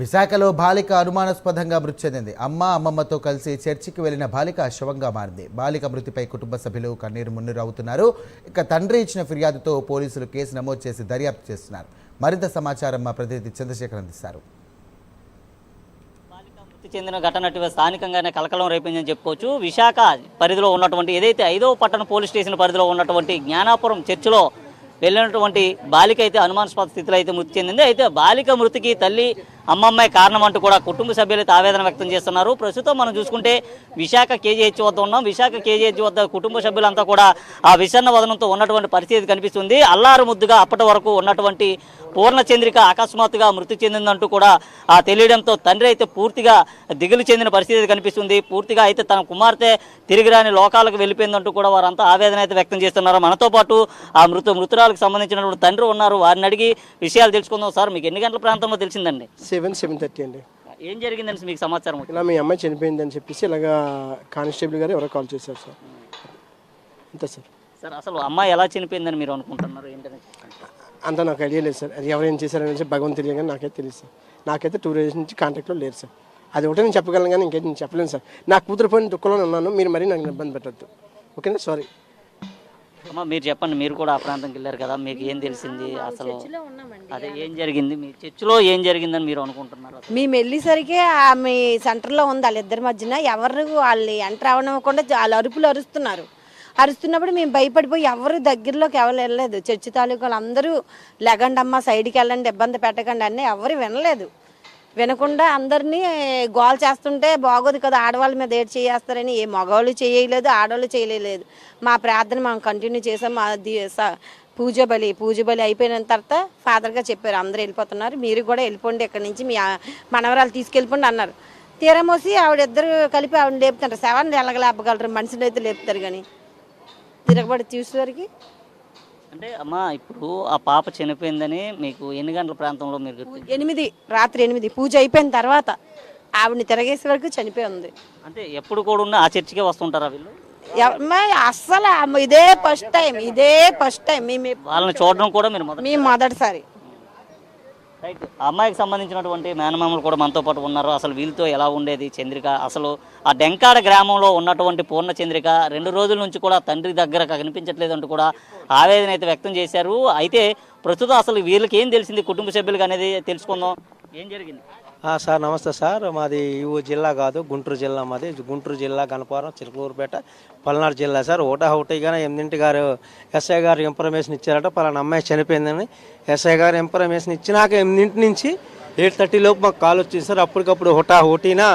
విశాఖలో బాలిక అనుమానాస్పదంగా మృతి చెందింది. అమ్మ అమ్మమ్మతో కలిసి చర్చికి వెళ్ళిన బాలిక శవంగా మారింది. బాలిక మృతిపై కుటుంబ సభ్యులు కన్నీరు మున్నీరు అవుతున్నారు ఇక తండ్రి ఇచ్చిన ఫిర్యాదుతో పోలీసులు కేసు నమోదు చేసి దర్యాప్తు చేస్తున్నారు. మరింత సమాచారం మా ప్రతినిధి చంద్రశేఖర్ అందిస్తారు. మృతి చెందిన ఘటన స్థానికంగానే కలకలం రేపిందని చెప్పుకోవచ్చు. విశాఖ పరిధిలో ఉన్నటువంటి ఏదైతే ఐదవ పట్టణ పోలీస్ స్టేషన్ పరిధిలో ఉన్నటువంటి జ్ఞానాపురం చర్చిలో వెళ్ళినటువంటి బాలిక అయితే అనుమానాస్పద స్థితిలో అయితే మృతి చెందింది. అయితే బాలిక మృతికి తల్లి అమ్మమ్మాయి కారణం అంటూ కూడా కుటుంబ సభ్యులైతే ఆవేదన వ్యక్తం చేస్తున్నారు. ప్రస్తుతం మనం చూసుకుంటే విశాఖ కేజీహెచ్ వద్ద ఉన్నాం. విశాఖ కేజీహెచ్ వద్ద కుటుంబ సభ్యులంతా కూడా ఆ విషన్న వదనంతో ఉన్నటువంటి పరిస్థితి కనిపిస్తుంది. అల్లారు ముద్దుగా అప్పటి వరకు ఉన్నటువంటి పూర్ణచంద్రిక అకస్మాత్తుగా మృతి చెందిందంటూ కూడా ఆ తెలియడంతో తండ్రి అయితే పూర్తిగా దిగులు చెందిన పరిస్థితి కనిపిస్తుంది. పూర్తిగా అయితే తన కుమార్తె తిరిగి రాని లోకాలకు వెళ్ళిపోయిందంటూ కూడా వారంతా ఆవేదన అయితే వ్యక్తం చేస్తున్నారు. మనతో పాటు ఆ మృత మృతురాలకు సంబంధించినటువంటి తండ్రి ఉన్నారు. వారిని అడిగి విషయాలు తెలుసుకుందాం సార్. మీకు ఎన్ని గంటల ప్రాంతంలో తెలిసిందండి. సెవెన్ సెవెన్ థర్టీ అండి. ఏం జరిగిందని మీకు సమాచారం? ఇలా మీ అమ్మాయి చనిపోయిందని చెప్పేసి ఇలాగా కానిస్టేబుల్ గారు ఎవరో కాల్ చేశారు సార్. అంతే సార్. సార్ అసలు అమ్మాయి ఎలా చనిపోయిందని మీరు అనుకుంటున్నారు? ఏంటని. అంత నాకు ఐడియా లేదు సార్. అది ఎవరు ఏం చేశారనేసి భగవంతు తెలియదు కానీ నాకైతే తెలియదు సార్. నాకైతే టూ డేస్ నుంచి కాంటాక్ట్లో లేరు సార్. అది ఒకటే నేను చెప్పగలను కానీ ఇంకైతే నేను చెప్పలేను సార్. నా కూతురు పోయిన దుఃఖంలో ఉన్నాను. మీరు మరీ నాకు ఇబ్బంది పెట్టద్దు. ఓకేనా? సారీ అమ్మ మీరు చెప్పండి మీరు కూడా ఆ ప్రాంతంకి వెళ్ళారు కదా మీకు ఏం తెలిసింది అసలు? అదే ఏం జరిగింది? మీ చర్చిలో ఏం జరిగిందని మీరు అనుకుంటున్నారు? మేము వెళ్ళేసరికి ఆమె సెంటర్లో ఉంది వాళ్ళిద్దరి మధ్యన. ఎవరు వాళ్ళు ఎంటర్ అవ్వనివ్వకుండా వాళ్ళు అరుపులు అరుస్తున్నారు. అరుస్తున్నప్పుడు మేము భయపడిపోయి ఎవరు దగ్గరలోకి ఎవరు వెళ్ళలేదు. చర్చి తాలూకు అందరూ లెగండి అమ్మ సైడ్కి వెళ్ళండి ఇబ్బంది పెట్టకండి అన్నీ ఎవరు వినలేదు. వినకుండా అందరినీ గోల్ చేస్తుంటే బాగోదు కదా ఆడవాళ్ళ మీద ఏడు చేస్తారని ఏ మగవాళ్ళు చేయలేదు ఆడవాళ్ళు చేయలేదు. మా ప్రార్థన మనం కంటిన్యూ చేసాం. మా స- పూజ బలి పూజ బలి అయిపోయిన తర్వాత ఫాదర్గా చెప్పారు అందరూ వెళ్ళిపోతున్నారు. మీరు కూడా వెళ్ళిపోండి ఇక్కడ నుంచి మీ మనవరాలు తీసుకెళ్ళిపోండి అన్నారు. తీరమోసి ఆవిడిద్దరు కలిపి ఆవిడ లేపుతారు శవాన్ని ఎలాగ లేపగలరు? మనిషిని అయితే లేపుతారు కానీ. తిరగబడి చూసేవారికి అంటే అమ్మ ఇప్పుడు ఆ పాప చనిపోయిందని మీకు ఎన్ని గంటల ప్రాంతంలో మీరు గుర్తు- ఎనిమిది రాత్రి ఎనిమిది. పూజ అయిపోయిన తర్వాత ఆవిడని తిరగేసే వరకు చనిపోయి ఉంది. అంటే ఎప్పుడు కూడా ఉన్న ఆ చర్చికే వస్తుంటారా వీళ్ళు? ఎవ- అస్సలు ఆమె ఇదే ఫస్ట్ టైం ఇదే ఫస్ట్ టైం మేము ఎప్- వాళ్ళని చూడడం కూడా మీరు మొదటి మేము మొదటిసారి. రైట్ అమ్మాయికి సంబంధించినటువంటి మేనమామలు కూడా మనతో పాటు ఉన్నారు. అసలు వీళ్ళతో ఎలా ఉండేది చంద్రిక? అసలు ఆ డెంకాడ గ్రామంలో ఉన్నటువంటి పూర్ణ చంద్రిక రెండు రోజుల నుంచి కూడా తండ్రి దగ్గర కనిపించట్లేదు అంటూ కూడా ఆవేదన అయితే వ్యక్తం చేశారు. అయితే ప్రస్తుతం అసలు వీళ్ళకి ఏం తెలిసింది? కుటుంబ సభ్యులకు అనేది తెలుసుకుందాం. ఏం జరిగింది? సార్ నమస్తే సార్. మాది ఈ జిల్లా కాదు గుంటూరు జిల్లా మాది. గుంటూరు జిల్లా గణపురం చిలుకూరుపేట పల్నాడు జిల్లా సార్. ఒకటా ఒకటిగానే ఎనిమిదింటి గారు ఎస్ఐ గారు ఇన్ఫర్మేషన్ ఇచ్చారట. పలానా అమ్మాయి చనిపోయిందని ఎస్ఐ గారు ఇన్ఫర్మేషన్ ఇచ్చినాక ఎనిమిదింటి నుంచి ఎయిట్ థర్టీ లోపు మాకు కాల్ వచ్చింది సార్. అప్పటికప్పుడు హుటా హుటీనా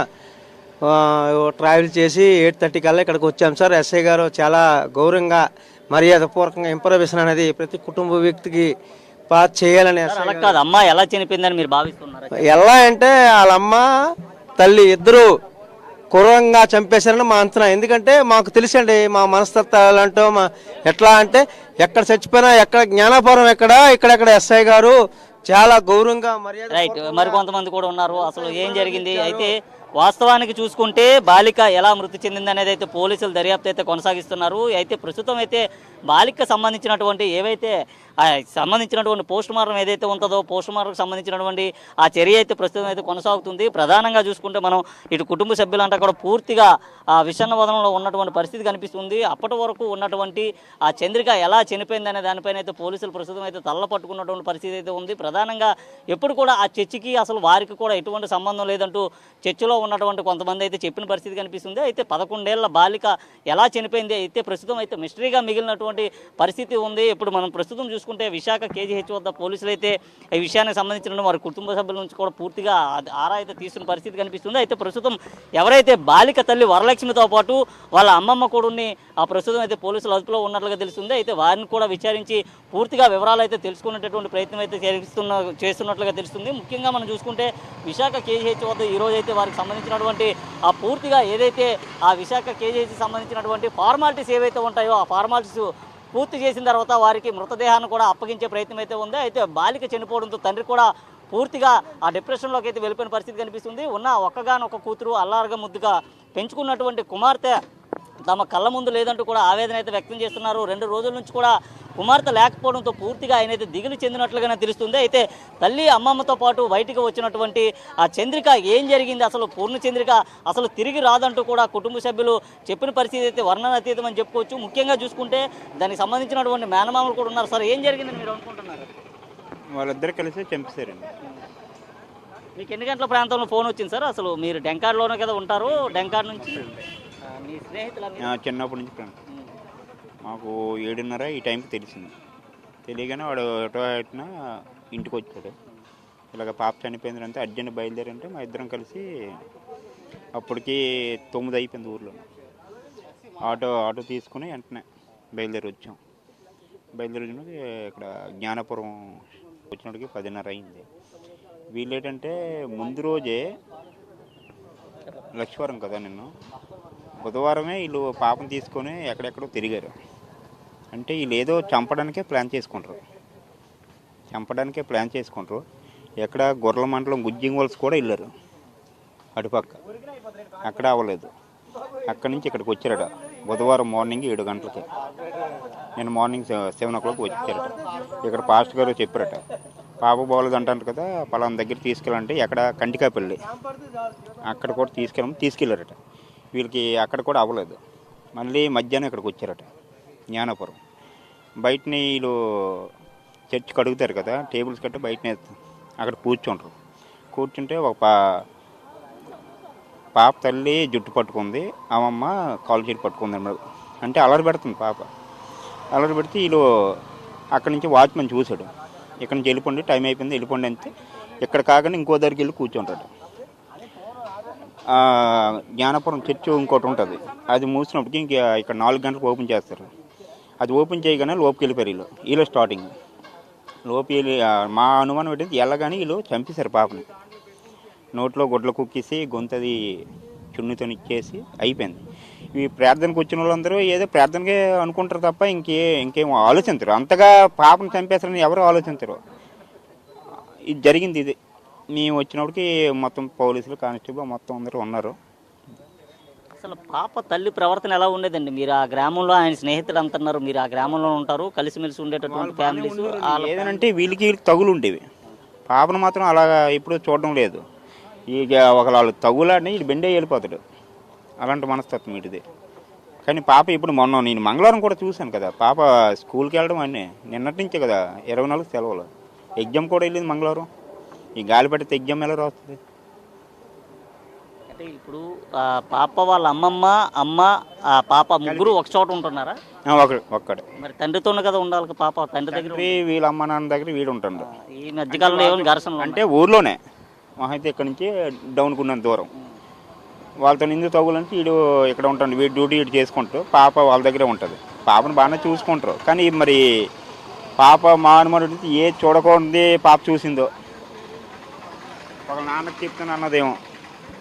ట్రావెల్ చేసి ఎయిట్ థర్టీ కల్లా ఇక్కడికి వచ్చాం సార్. ఎస్ఐ గారు చాలా గౌరవంగా మర్యాదపూర్వకంగా ఇన్ఫర్మేషన్ అనేది ప్రతి కుటుంబ వ్యక్తికి పాస్ చేయాలని సార్, అలా కాదు. అమ్మాయి ఎలా చనిపోయిందని మీరు భావిస్తున్నారు? ఎలా అంటే వాళ్ళమ్మ తల్లి ఇద్దరు క్రూరంగా చంపేశారని మా అంచనా. ఎందుకంటే మాకు తెలుసండి మా మనస్తత్వాలు అంటూ మా ఎట్లా అంటే ఎక్కడ చచ్చిపోయినా ఎక్కడ జ్ఞానపురం ఎక్కడ ఇక్కడెక్కడ ఎస్ఐ గారు చాలా గౌరవంగా మర్యాద రైట్ మరి కొంతమంది కూడా ఉన్నారు. అసలు ఏం జరిగింది? అయితే వాస్తవానికి చూసుకుంటే బాలిక ఎలా మృతి చెందింది అనేది అయితే పోలీసులు దర్యాప్తు అయితే కొనసాగిస్తున్నారు. అయితే ప్రస్తుతం అయితే బాలిక సంబంధించినటువంటి ఏవైతే సంబంధించినటువంటి పోస్ట్ మార్టం ఏదైతే ఉంటుందో పోస్ట్ మార్టంకి సంబంధించినటువంటి ఆ చర్య అయితే ప్రస్తుతం అయితే కొనసాగుతుంది. ప్రధానంగా చూసుకుంటే మనం ఇటు కుటుంబ సభ్యులంటే కూడా పూర్తిగా ఆ విషన్న వదనంలో ఉన్నటువంటి పరిస్థితి కనిపిస్తుంది. అప్పటి వరకు ఉన్నటువంటి ఆ చంద్రిక ఎలా చనిపోయింది అనే దానిపైన అయితే పోలీసులు ప్రస్తుతం అయితే తల్ల పట్టుకున్నటువంటి పరిస్థితి అయితే ఉంది. ప్రధానంగా ఎప్పుడు కూడా ఆ చర్చికి అసలు వారికి కూడా ఎటువంటి సంబంధం లేదంటూ చర్చిలో ఉన్నటువంటి కొంతమంది అయితే చెప్పిన పరిస్థితి కనిపిస్తుంది. అయితే పదకొండేళ్ళ బాలిక ఎలా చనిపోయింది అయితే ప్రస్తుతం అయితే మిస్టరీగా మిగిలినటువంటి పరిస్థితి ఉంది. ఇప్పుడు మనం ప్రస్తుతం చూసుకుంటే విశాఖ కేజీహెచ్ వద్ద పోలీసులు అయితే ఈ విషయానికి సంబంధించిన వారి కుటుంబ సభ్యుల నుంచి కూడా పూర్తిగా ఆరా అయితే తీస్తున్న పరిస్థితి కనిపిస్తుంది. అయితే ప్రస్తుతం ఎవరైతే బాలిక తల్లి వరలక్ష్మితో పాటు వాళ్ళ అమ్మమ్మ కూడాని ఆ ప్రస్తుతం అయితే పోలీసులు అదుపులో ఉన్నట్లుగా తెలుస్తుంది. అయితే వారిని కూడా విచారించి పూర్తిగా వివరాలు అయితే తెలుసుకునేటటువంటి ప్రయత్నం అయితే చేస్తున్న చేస్తున్నట్లుగా తెలుస్తుంది. ముఖ్యంగా మనం చూసుకుంటే విశాఖ కేజీహెచ్ వద్ద ఈ అయితే వారికి సంబంధించినటువంటి ఆ పూర్తిగా ఏదైతే ఆ విశాఖ కేజీహెచ్ సంబంధించినటువంటి ఫార్మాలిటీస్ ఏవైతే ఉంటాయో ఆ ఫార్మాలిటీస్ పూర్తి చేసిన తర్వాత వారికి మృతదేహాన్ని కూడా అప్పగించే ప్రయత్నం అయితే ఉంది. అయితే బాలిక చనిపోవడంతో తండ్రి కూడా పూర్తిగా ఆ డిప్రెషన్లోకి అయితే వెళ్ళిపోయిన పరిస్థితి కనిపిస్తుంది. ఉన్న ఒక్కగానొక్క కూతురు అల్లారగా ముద్దుగా పెంచుకున్నటువంటి కుమార్తె తమ కళ్ళ ముందు లేదంటూ కూడా ఆవేదన అయితే వ్యక్తం చేస్తున్నారు. రెండు రోజుల నుంచి కూడా కుమార్తె లేకపోవడంతో పూర్తిగా ఆయన అయితే దిగులు చెందినట్లుగానే తెలుస్తుంది. అయితే తల్లి అమ్మమ్మతో పాటు బయటికి వచ్చినటువంటి ఆ చంద్రిక ఏం జరిగింది? అసలు పూర్ణ చంద్రిక అసలు తిరిగి రాదంటూ కూడా కుటుంబ సభ్యులు చెప్పిన పరిస్థితి అయితే వర్ణనాతీతం అని చెప్పుకోవచ్చు. ముఖ్యంగా చూసుకుంటే దానికి సంబంధించినటువంటి మేనమామలు కూడా ఉన్నారు. సార్ ఏం జరిగిందని మీరు అనుకుంటున్నారు? వాళ్ళిద్దరు కలిసి చంపేశారండి. మీకు ఎన్ని గంటల ప్రాంతంలో ఫోన్ వచ్చింది సార్? అసలు మీరు డెంకాడ్లోనే కదా ఉంటారు. డెంకాడ్ నుంచి చిన్నప్పటి నుంచి ఫ్రెండ్. మాకు ఏడున్నర ఈ టైంకి తెలిసింది. తెలియగానే వాడు ఎటో ఎట్టిన ఇంటికి వచ్చాడు ఇలాగ పాప చనిపోయిందంటే అర్జెంట్ బయలుదేరంటే మా ఇద్దరం కలిసి అప్పటికి తొమ్మిది అయిపోయింది ఊర్లో. ఆటో ఆటో తీసుకుని వెంటనే బయలుదేరి వచ్చాం బయలుదేరి వచ్చినప్పటికి ఇక్కడ జ్ఞానపురం వచ్చినప్పటికి పదిన్నర అయింది. వీళ్ళు ఏంటంటే ముందు రోజే లక్ష్వరం కదా నిన్ను? బుధవారమే వీళ్ళు పాపం తీసుకొని ఎక్కడెక్కడో తిరిగారు. అంటే వీళ్ళు ఏదో చంపడానికే ప్లాన్ చేసుకుంటారు. చంపడానికే ప్లాన్ చేసుకుంటారు. ఎక్కడ గొర్రెల మండలం గుజ్జింగ్ వలస కూడా వెళ్ళారు. అటుపక్క అక్కడ అవ్వలేదు. అక్కడి నుంచి ఇక్కడికి వచ్చారట. బుధవారం మార్నింగ్ ఏడు గంటలకి. నేను మార్నింగ్ సెవెన్ ఓ క్లాక్ వచ్చారట. ఇక్కడ పాస్ట్ గారు చెప్పారట. పాప బాగోలేదు అంటారు కదా పలానా దగ్గర తీసుకెళ్ళాలంటే ఎక్కడ? కంటికాపల్లి. అక్కడ కూడా తీసుకెళ్ళమని తీసుకెళ్ళారట. వీళ్ళకి అక్కడ కూడా అవ్వలేదు. మళ్ళీ మధ్యాహ్నం ఇక్కడికి వచ్చారట జ్ఞానపురం. బయటని వీళ్ళు చర్చ్ కడుగుతారు కదా టేబుల్స్ కట్టి బయటనే అక్కడ కూర్చుంటారు. కూర్చుంటే ఒక పా పాప తల్లి జుట్టు పట్టుకుంది అమ్మమ్మ కాలు చేతి పట్టుకుంది అన్నమాట. అంటే అలరి పెడుతుంది పాప. అలరి పెడితే వీళ్ళు అక్కడి నుంచి వాచ్మెన్ చూశాడు. ఇక్కడ నుంచి వెళ్ళిపోండి టైం అయిపోయింది వెళ్ళిపోండి అంతే ఇక్కడ కాకుండా ఇంకో దగ్గరికి వెళ్ళి కూర్చుంటాడు. జ్ఞానపురం చర్చ్ ఇంకోటి ఉంటుంది. అది మూసినప్పటికి ఇంక ఇక్కడ నాలుగు గంటలకు ఓపెన్ చేస్తారు. అది ఓపెన్ చేయగానే లోపుకి వెళ్ళిపోయారు వీళ్ళు. వీళ్ళు స్టార్టింగ్ లోపు వెళ్ళి మా అనుమానం ఏంటంటే వెళ్ళగానే వీళ్ళు చంపేశారు పాపని. నోట్లో గుడ్లు కుక్కేసి గొంతది చున్నితో ఇచ్చేసి అయిపోయింది. ఈ ప్రార్థనకు వచ్చిన వాళ్ళందరూ ఏదో ప్రార్థనకే అనుకుంటారు తప్ప ఇంకే ఇంకేం ఆలోచించరు. అంతగా పాపను చంపేస్తారని ఎవరు ఆలోచించరు. ఇది జరిగింది ఇది. మేము వచ్చినప్పటికి మొత్తం పోలీసులు కానిస్టేబుల్ మొత్తం అందరూ ఉన్నారు. అసలు పాప తల్లి ప్రవర్తన ఎలా ఉండేదండి? మీరు ఆ గ్రామంలో ఆయన స్నేహితుడు అంటున్నారు మీరు ఆ గ్రామంలో ఉంటారు కలిసిమెలిసి ఉండేటటువంటి ఫ్యామిలీస్ ఏదనంటే వీళ్ళకి వీళ్ళకి తగులు ఉండేవి. పాపను మాత్రం అలా ఇప్పుడు చూడడం లేదు. ఇక ఒక వాళ్ళు తగులాడిని ఇటు బెండే వెళ్ళిపోతాడు. అలాంటి మనస్తత్వం వీటిది కానీ పాప ఇప్పుడు మొన్న నేను మంగళవారం కూడా చూశాను కదా. పాప స్కూల్కి వెళ్ళడం అన్నీ. నిన్నటి నుంచే కదా. ఇరవై నాలుగు సెలవులు. ఎగ్జామ్ కూడా వెళ్ళింది మంగళవారం. ఈ గాలి పడితే ఎగ్జామ్ ఎలా రాస్తుంది? అంటే ఇప్పుడు పాప వాళ్ళ అమ్మమ్మ అమ్మ ఆ పాప ముగ్గురు ఒక చోట ఉంటున్నారా? ఒకడు ఒక్కడే. మరి తండ్రితోనే కదా ఉండాలి పాప తండ్రి దగ్గర వీళ్ళ అమ్మ నాన్న దగ్గర వీడు ఉంటాడు. ఈ మధ్యకాలంలో ఏమైనా ఘర్షణలు అంటే ఊర్లోనే. మహా అయితే ఇక్కడ నుంచి డౌన్కి ఉన్నంత దూరం వాళ్ళతో నిందు తగులంటే వీడు ఇక్కడ ఉంటాడు. వీడు డ్యూటీ వీడు చేసుకుంటూ పాప వాళ్ళ దగ్గరే ఉంటుంది. పాపను బాగానే చూసుకుంటారు. కానీ మరి పాప మా అనుమానం ఏ చూడకూడదు పాప చూసిందో. ఒక నాన్న చెప్తాను అన్నదేమో.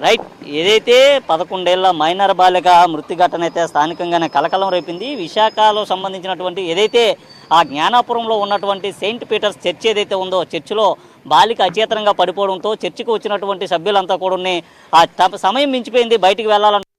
రైట్ ఏదైతే పదకొండేళ్ళ మైనర్ బాలిక మృతి ఘటన అయితే స్థానికంగానే కలకలం రేపింది విశాఖలో సంబంధించినటువంటి ఏదైతే ఆ జ్ఞానాపురంలో ఉన్నటువంటి సెయింట్ పీటర్స్ చర్చ్ ఏదైతే ఉందో చర్చిలో బాలిక అచేతనంగా పడిపోవడంతో చర్చికి వచ్చినటువంటి సభ్యులంతా కూడా ఆ సమయం మించిపోయింది బయటికి వెళ్ళాలంటే